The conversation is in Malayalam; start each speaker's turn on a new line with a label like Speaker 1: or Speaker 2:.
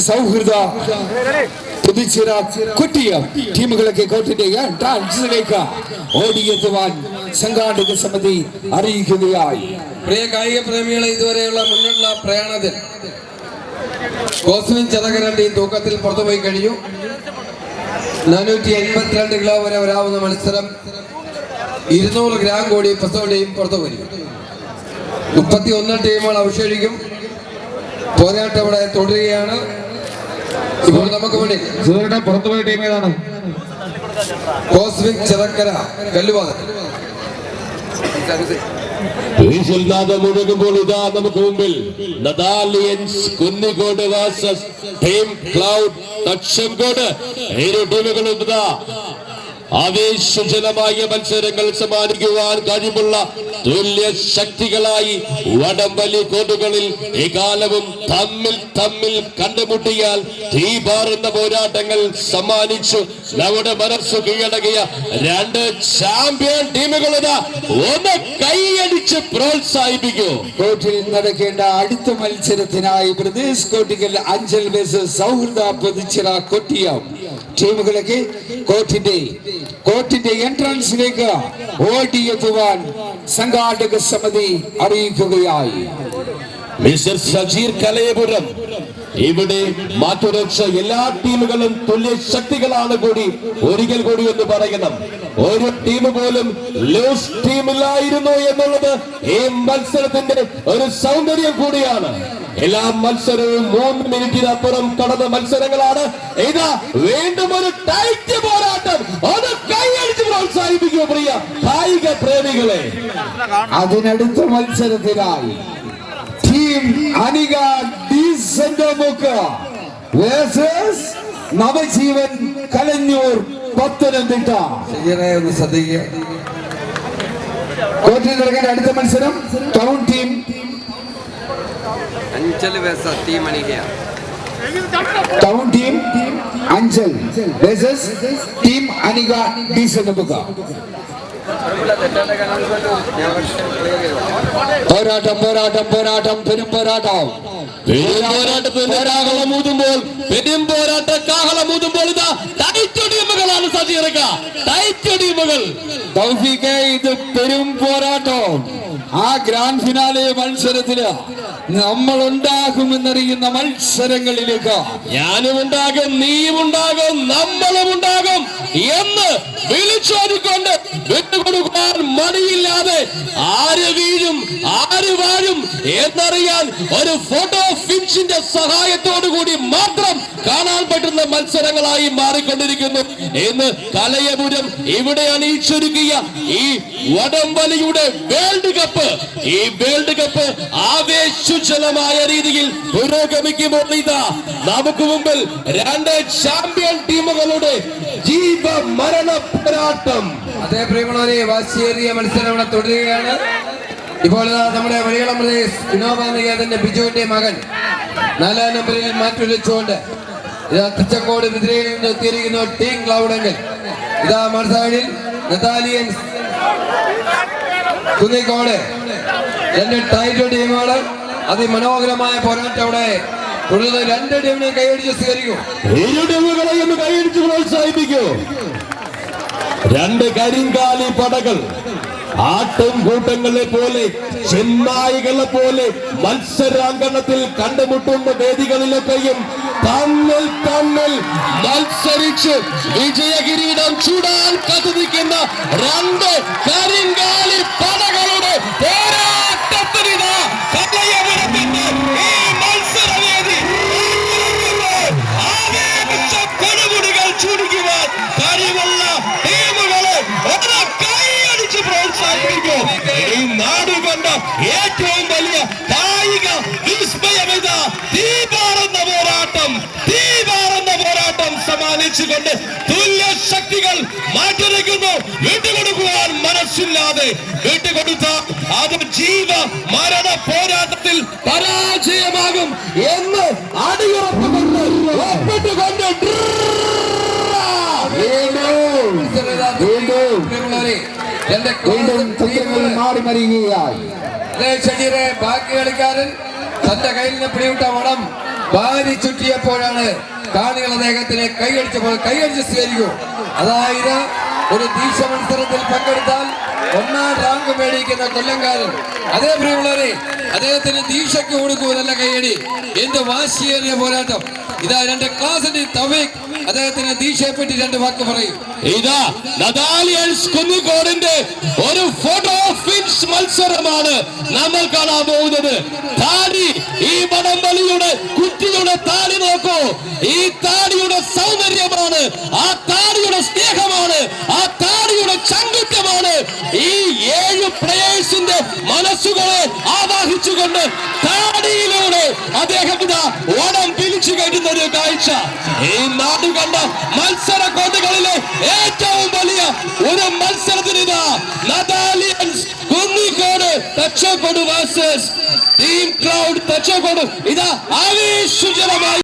Speaker 1: സൗഹൃദ പുതുച്ചിറ കുട്ടിയ ടീമുകളൊക്കെ കോർട്ടിന്റെ ഡാൻസിലേക്ക് ഓടിയെത്തുവാൻ സംഘാടക സമിതി അറിയിക്കുകയായി.
Speaker 2: പ്രിയ കായിക പ്രേമികളെ ഇതുവരെയുള്ള മുന്നിലുള്ള പ്രയാണത്തിൽ കോസ്മിൻ ചതകരന്റെ തൂക്കത്തിൽ പുറത്തുപോയി കഴിഞ്ഞു. നാനൂറ്റി എൺപത്തിരണ്ട് കിലോ വരെ വരാവുന്ന മത്സരം ഇരുന്നൂറ് ഗ്രാം കൂടി പ്രസവ ടീം പുറത്തുപോയി. മുപ്പത്തി ഒന്ന് ടീമുകൾ അവശേഷിക്കും. പോരാട്ടം ഇവിടെ തുടരുകയാണ്. ഇപ്പോൾ നമുക്ക് വേണ്ടി
Speaker 3: സുധീറിന്റെ പുറത്തുപോയ ടീം ഏതാണ്?
Speaker 2: കോസ്മിക് ചിറക്കര
Speaker 4: വീശുൽനാഥം മുഴങ്ങുമ്പോൾ ഇതാ നമുക്ക് മുമ്പിൽ. നദാലിയൻസ് കുന്നിക്കോട് വേഴ്സസ് ടീം ക്ലൗഡ് തക്ഷംകോട് ഇരു ടീമുകളും ഇതാ ആവേശജനമായ മത്സരങ്ങൾ സമ്മാനിക്കുവാൻ കഴിവുള്ള തുല്യ ശക്തികളായി വടംവലി കോടുകളിൽ ഏകാലവും തമ്മിൽ തമ്മിൽ കണ്ടുമുട്ടിയാൽ തീപാറുന്ന പോരാട്ടങ്ങൾ സമ്മാനിച്ചു നമ്മുടെ മനസ്സ് കീഴടങ്ങിയ രണ്ട് ചാമ്പ്യൻ ടീമുകളുടെ ഒന്ന് കൈയടിച്ച് പ്രോത്സാഹിപ്പിക്കൂ.
Speaker 1: കോർട്ടിൽ നടക്കേണ്ട അടുത്ത മത്സരത്തിനായി പ്രദേശ് കോട്ടിക്കൽ അഞ്ചൽ വേഴ്സസ് സൗഹൃദ പ്രതിച്ചിറ കൊട്ടിയം. ടീമുകളൊക്കെ കോർട്ടിന്റെ കോർട്ടിന്റെ എൻട്രൻസിലേക്ക് ഓടിയെത്തുവാൻ സംഘാടക സമിതി അറിയിക്കുകയായി.
Speaker 4: മിസ്റ്റർ സജീർ കലയപുരം ഇവിടെ മാറ്റുരക്ഷ എല്ലാ ടീമുകളും തുല്യ ശക്തികളാണ് കൂടി ഒരിക്കൽ കൂടി എന്ന് പറയണം. ഒരു ടീം പോലും ലൂസ് ടീമില്ലായിരുന്നു എന്നുള്ളത് ഈ മത്സരത്തിന്റെ ഒരു സൗന്ദര്യം കൂടിയാണ്. എല്ലാ മത്സരവും മൂന്ന് മിനിറ്റിനപ്പുറം കടന്ന മത്സരങ്ങളാണ്. ഇതാ വീണ്ടും ഒരു ടൈറ്റ് പോരാട്ടം. അത് കൈയടിച്ച് പ്രോത്സാഹിപ്പിക്കുക പ്രിയ കായിക പ്രേമികളെ.
Speaker 1: അതിനടുത്ത മത്സരത്തിനായി team Anikamukku versus Navajeevan Kalanjoor Pathanamthitta.
Speaker 2: ഒന്ന് ശ്രദ്ധിക്കുക.
Speaker 1: നടക്കേണ്ട അടുത്ത മത്സരം town team.
Speaker 2: Anchal
Speaker 1: town team Anchal. Versus team Anikamukku പോരാട്ടം പോരാട്ടം പോരാട്ടം പെരും പോരാട്ടം.
Speaker 4: പോരാട്ടത്തിന്റെ കാഹളം ഊതുമ്പോൾ പെരും പോരാട്ട. കാഹളം ഊതുമ്പോൾ ഇതാ ടൈറ്റ് ടീമുകളാണ് സജീറക്ക. ടൈറ്റ്
Speaker 1: ഇത് പെരും പോരാട്ടം. ആ ഗ്രാൻഡ് ഫിനാലെ മത്സരത്തിൽ നമ്മൾ ഉണ്ടാകുമെന്നറിയുന്ന മത്സരങ്ങളിലേക്ക്.
Speaker 4: ഞാനും ഉണ്ടാകും നീയും ഉണ്ടാകും നമ്മളും ഉണ്ടാകും എന്ന് വിളിച്ചോടിക്കൊണ്ട് മടിയില്ലാതെ ആര് വീഴും ആര് വാഴും എന്നറിയാൻ ഒരു ഫോട്ടോ ഫിൻഷിന്റെ സഹായത്തോടു കൂടി മാത്രം കാണാൻ പറ്റുന്ന മത്സരങ്ങളായി മാറിക്കൊണ്ടിരിക്കുന്നു. ഇന്ന് കലയപുരം ഇവിടെ അണിയിച്ചൊരുക്കിയ ഈ വടംവലിയുടെ വേൾഡ് കപ്പ്. ഈ വേൾഡ് കപ്പ് ആവേശുജലമായ രീതിയിൽ പുരോഗമിക്കുമ്പോൾ ഇതാ നമുക്ക് മുമ്പിൽ രണ്ട് ചാമ്പ്യൻ ടീമുകളുടെ ജീവ മരണ പോരാട്ടം.
Speaker 2: അതേ പ്രിയമുള്ളവരെ വാശിയേറിയ മത്സരം ഇവിടെ തുടരുകയാണ്. ഇപ്പോൾ നമ്മുടെ വഴികളം പ്രദേശ് വിനോബ നികേതന്റെ ബിജുവിന്റെ മകൻ. നാലാം നമ്പറിൽ മാറ്റുരച്ചുകൊണ്ട് ഇതാ തിച്ചക്കോട് വിദ്രയിൽ നിന്ന് ടീം ക്ലൗഡെങ്കിൽ. ഇതാ മറുസൈഡിൽ നതാലിയൻസ് കുന്നിക്കോട്. രണ്ട് ടൈറ്റ് ടീമുകൾ അതിമനോഹരമായ പോരാട്ടം അവിടെ തുടർന്ന് രണ്ട് ടീമിനെ കൈയടിച്ച് സ്വീകരിക്കും.
Speaker 4: ഇരു ടീമുകളെയും കൈയടിച്ച് പ്രോത്സാഹിപ്പിക്കൂ. രണ്ട് കരിങ്കാലി പടകൾ ആട്ടും കൂട്ടങ്ങളെ പോലെ ചെന്നായികളെ പോലെ മത്സരാങ്കണത്തിൽ കണ്ടുമുട്ടുന്ന വേദികളിലൊക്കെയും തമ്മിൽ തമ്മിൽ മത്സരിച്ച് വിജയകിരീടം ചൂടാൻ കത്തുനിൽക്കുന്ന രണ്ട് കരിങ്കാലി കഴിവുള്ള ടീമുകളെ ഒന്ന് കൈയടിച്ച് പ്രോത്സാഹിപ്പിക്കും. ഈ നാട് കണ്ട ഏറ്റവും വലിയ കായിക വിസ്മയമിത തീപാറുന്ന പോരാട്ടം തീപാറുന്ന പോരാട്ടം സമ്മാനിച്ചുകൊണ്ട് തുല്യ ശക്തികൾ മാറ്റിരയ്ക്കുന്നു വിട്ടുകൊടുക്കുവാൻ മനസ്സില്ലാതെ വിട്ടുകൊടുത്ത അത് ജീവ മരണ പോരാട്ടത്തിൽ പരാജയമാകും എന്ന് അടിയുറപ്പുകൊണ്ട് ഒപ്പിട്ടുകൊണ്ട്
Speaker 1: വീണ്ടും വീണ്ടും
Speaker 2: പ്രിയമുള്ളവരെ എന്റെ
Speaker 1: വീണ്ടും തന്ത്രങ്ങൾ മാറി മറിയുകയായി
Speaker 2: ഷജീറെ ബാക്കി കളിക്കാരൻ തന്റെ കയ്യിൽ നിന്ന് പിടിവിട്ട വടം വാരി ചുറ്റിയപ്പോഴാണ് കാണികൾ അദ്ദേഹത്തിന് കൈയടിച്ചപ്പോൾ കൈയടിച്ച് സ്വീകരിക്കൂ. അതായത് ഒരു ദീക്ഷ മത്സരത്തിൽ പങ്കെടുത്താൽ ഒന്നാം റാങ്ക് മേടിക്കുന്ന കൊല്ലംകാരൻ. അതേ പ്രിയമുള്ളവരെ അദ്ദേഹത്തിന് ദീക്ഷയ്ക്ക് കൊടുക്കൂ നല്ല കൈയടി. എന്ത് വാശിയേറിയ പോരാട്ടം. ഇതാ രണ്ട് ക്ലാസിന്റെ തവീഖ് അദ്ദേഹത്തിന് ദീക്ഷയെ പറ്റി രണ്ട് വാക്ക് പറയും.
Speaker 4: ഇതാ നദാലിയൻസ് കുന്നിക്കോടിന്റെ ഒരു ഫോട്ടോ ഫിൻസ് മത്സരമാണ് നമ്മൾ കാണാൻ പോകുന്നത്. താടി ഈ വടംവലിയുടെ കുറ്റിയുടെ താടി നോക്കൂ. ഈ താടിയുടെ സൗന്ദര്യമാണ് ആ താടിയുടെ സ്നേഹമാണ് ആ താടിയുടെ ചങ്കുറ്റമാണ്. ഈ ഏഴ് പ്ലേയേഴ്സിന്റെ മനസ്സുകളെ ആവാഹിച്ചുകൊണ്ട് താടിയിലൂടെ അദ്ദേഹം ഇതാ കയറ്റുന്ന ഒരു കാഴ്ച. ഈ നാട് കണ്ട മത്സര കോട്ടകളിലെ ഏറ്റവും വലിയ ഒരു മത്സരത്തിന് ഇതാ ടീം തച്ചോക്കോട് ഇതാ ആവേശജനമായി